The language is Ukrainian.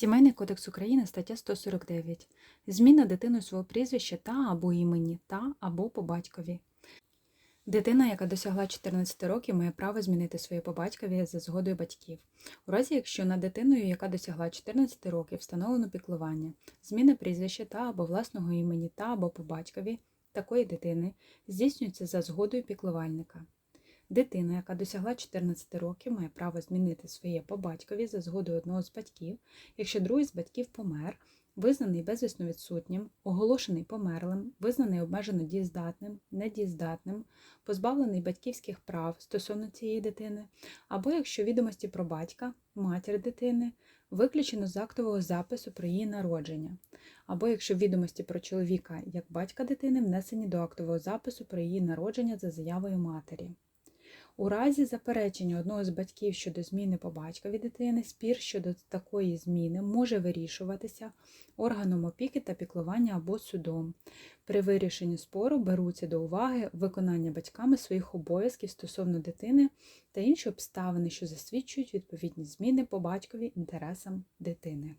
Сімейний кодекс України, стаття 149. Зміна дитиною свого прізвища та або імені та або по батькові. Дитина, яка досягла 14 років, має право змінити своє по батькові за згодою батьків. У разі, якщо над дитиною, яка досягла 14 років, встановлено піклування, зміна прізвища та або власного імені та або по батькові такої дитини здійснюється за згодою піклувальника. Дитина, яка досягла 14 років, має право змінити своє по батькові за згодою одного з батьків, якщо другий з батьків помер, визнаний безвісно відсутнім, оголошений померлим, визнаний обмежено дієздатним, недієздатним, позбавлений батьківських прав стосовно цієї дитини, або якщо відомості про батька, матір дитини виключено з актового запису про її народження, або якщо відомості про чоловіка як батька дитини внесені до актового запису про її народження за заявою матері. У разі заперечення одного з батьків щодо зміни по батькові дитини, спір щодо такої зміни може вирішуватися органом опіки та піклування або судом. При вирішенні спору беруться до уваги виконання батьками своїх обов'язків стосовно дитини та інші обставини, що засвідчують відповідні зміни по батькові інтересам дитини.